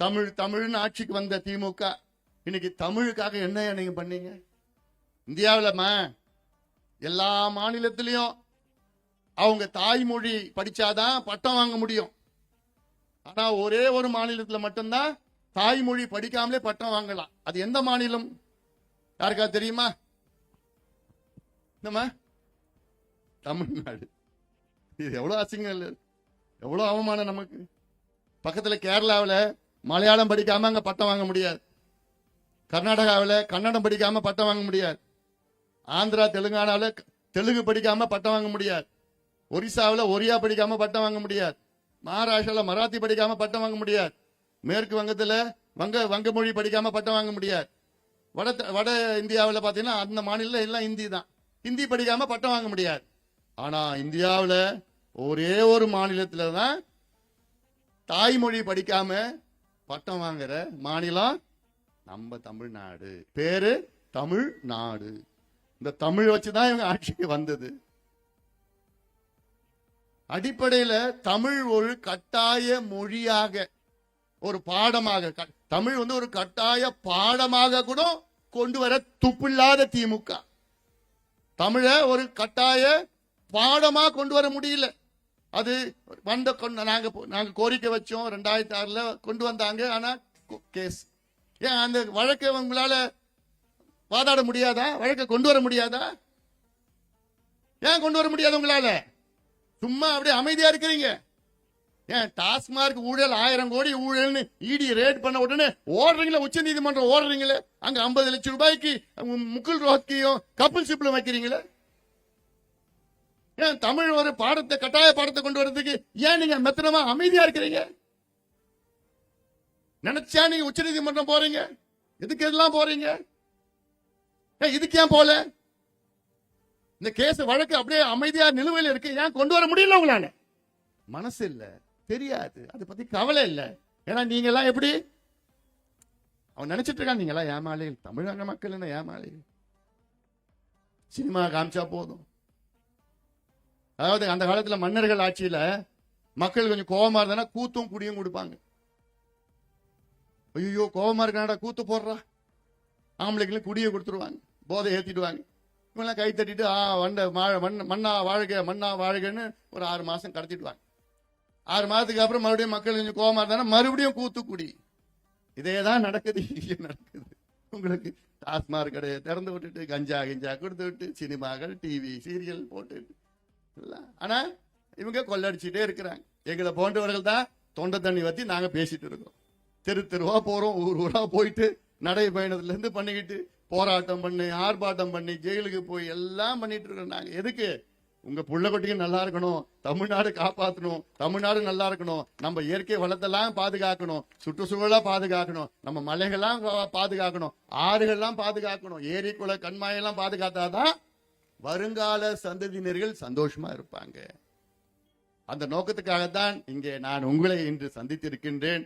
தமிழ் தமிழ்னு ஆட்சிக்கு வந்த திமுக. இன்னைக்கு தமிழுக்காக என்ன நீங்க பண்ணீங்க? இந்தியாவிலமா எல்லா மாநிலத்திலையும் அவங்க தாய்மொழி படிச்சாதான் பட்டம் வாங்க முடியும். ஆனா ஒரே ஒரு மாநிலத்தில் மட்டும்தான் தாய்மொழி படிக்காமலே பட்டம் வாங்கலாம். அது எந்த மாநிலம்? யாருக்கா தெரியுமா? என்னம்மா? தமிழ்நாடு. இது எவ்வளோ அசிங்கம் இல்லை. எவ்வளோ அவமானம் நமக்கு. பக்கத்தில் கேரளாவில் மலையாளம் படிக்காம அங்க பட்டம் வாங்க முடியாது. கர்நாடகாவில் கன்னடம் படிக்காம பட்டம் வாங்க முடியாது. ஆந்திரா தெலுங்கானாவில் தெலுங்கு படிக்காம பட்டம் வாங்க முடியாது. ஒரிசாவில் ஒரியா படிக்காம பட்டம் வாங்க முடியாது. மகாராஷ்டிராவில் மராத்தி படிக்காம பட்டம் வாங்க முடியாது. மேற்கு வங்கத்தில் வங்க வங்க மொழி படிக்காம பட்டம் வாங்க முடியாது. வட வட இந்தியாவில் பார்த்தீங்கன்னா அந்த மாநிலம் எல்லாம் ஹிந்தி தான். ஹிந்தி படிக்காம பட்டம் வாங்க முடியாது. ஆனால் இந்தியாவில் ஒரே ஒரு மாநிலத்தில் தான் தாய்மொழி படிக்காம பட்டம் வாங்குற மாநிலம் நம்ம தமிழ்நாடு. பேரு தமிழ்நாடு. இந்த தமிழ் வச்சுதான் இவங்க ஆட்சிக்கு வந்தது. அடிப்படையில தமிழ் ஒரு கட்டாய மொழியாக ஒரு பாடமாக க- தமிழ் வந்து ஒரு கட்டாய பாடமாக கூட கொண்டு வர துப்பில்லாத திமுக. தமிழ ஒரு கட்டாய பாடமா கொண்டு வர முடியல. அது வந்த கொண்டு- நாங்கள் நாங்கள் கோரிக்கை வச்சோம் ரெண்டாயிரத்தி ஆறில் கொண்டு வந்தாங்க. ஆனால் கோ- கேஸ். ஏன் அந்த வழக்கை உங்களால் வாதாட முடியாதா? வழக்கை கொண்டு வர முடியாதா? ஏன் கொண்டு வர முடியாது உங்களால? சும்மா அப்படியே அமைதியா இருக்கிறீங்க. ஏன் டாஸ்மார்க் ஊழல் ஆயிரம் கோடி ஊழல்னு இடி ரேட் பண்ண உடனே ஓடுறீங்களே உச்ச நீதிமன்றம் ஓடுறீங்களே அங்க ஐம்பது லட்சம் ரூபாய்க்கு முகுல் ரோஹ்கியும் கபில் சிப்ல வைக்கிறீங்களே? ஏன் தமிழ் ஒரு பாடத்தை கட்டாய பாடத்தை கொண்டு வரதுக்கு ஏன் நீங்க மெத்தனமா அமைதியா இருக்கிறீங்க? நினைச்சா நீங்க உச்ச நீதிமன்றம் போறீங்க? எதுக்கு எதெல்லாம் போறீங்க? ஏன் இதுக்கு ஏன் போல? இந்த கேஸ் வழக்கு அப்படியே அமைதியா நிலுவையில் இருக்கு. ஏன் கொண்டு வர முடியல உங்களால? மனசு இல்ல தெரியாது. அதை பத்தி கவலை இல்ல. ஏன்னா நீங்க எல்லாம் எப்படி? அவன் நினைச்சிட்டு இருக்கான். நீங்க எல்லாம் ஏமாளிகள் தமிழக மக்கள் என்ன ஏமாளிகள் சினிமா காமிச்சா போதும். அதாவது அந்த காலத்துல மன்னர்கள் ஆட்சியில மக்கள் கொஞ்சம் கோவமா இருந்தா கூத்தும் குடியும் கொடுப்பாங்க. ஐயோ கோவமா இருக்காடா கூத்து போடுறா. ஆம்பளைக்கெல்லாம் குடியை கொடுத்துருவாங்க போதை ஏத்திடுவாங்க. இவங்கெல்லாம் கை தட்டிட்டு ஆ வண்ட மா- மண் மண்ணா வாழ்க மண்ணா வாழ்கன்னு ஒரு ஆறு மாசம் கடத்திடுவாங்க. ஆறு மாதத்துக்கு அப்புறம் மறுபடியும் மக்கள் கொஞ்சம் கோவமா இருந்தாங்கன்னா மறுபடியும் கூத்து குடி. இதே தான் நடக்குது இங்கே நடக்குது. உங்களுக்கு டாஸ்மாக் கடையை திறந்து விட்டுட்டு கஞ்சா கிஞ்சா கொடுத்து விட்டு சினிமாக்கள் டிவி சீரியல் போட்டு ஆனா இவங்க கொள்ளடிச்சுட்டே இருக்கிறாங்க. எங்களை போன்றவர்கள் தான் தொண்டை தண்ணி வத்தி நாங்க பேசிட்டு இருக்கோம். தெரு தெருவா போறோம் ஊர் ஊரா போயிட்டு நடைபயணத்துல இருந்து பண்ணிக்கிட்டு போராட்டம் பண்ணி ஆர்ப்பாட்டம் பண்ணி ஜெயிலுக்கு போய் எல்லாம் பண்ணிட்டு இருக்கோம் நாங்க. எதுக்கு? உங்க புள்ள குட்டியும் நல்லா இருக்கணும் தமிழ்நாடு காப்பாற்றணும் தமிழ்நாடு நல்லா இருக்கணும் நம்ம இயற்கை வளத்தெல்லாம் பாதுகாக்கணும் சுற்றுச்சூழலா பாதுகாக்கணும் நம்ம மலைகள்லாம் பாதுகாக்கணும் ஆறுகள்லாம் பாதுகாக்கணும் ஏரி குள கண்மாயெல்லாம் பாதுகாத்தாதான் வருங்கால சந்ததியினர்கள் சந்தோஷமா இருப்பாங்க. அந்த நோக்கத்துக்காகத்தான் இங்கே நான் உங்களை இன்று சந்தித்திருக்கின்றேன்.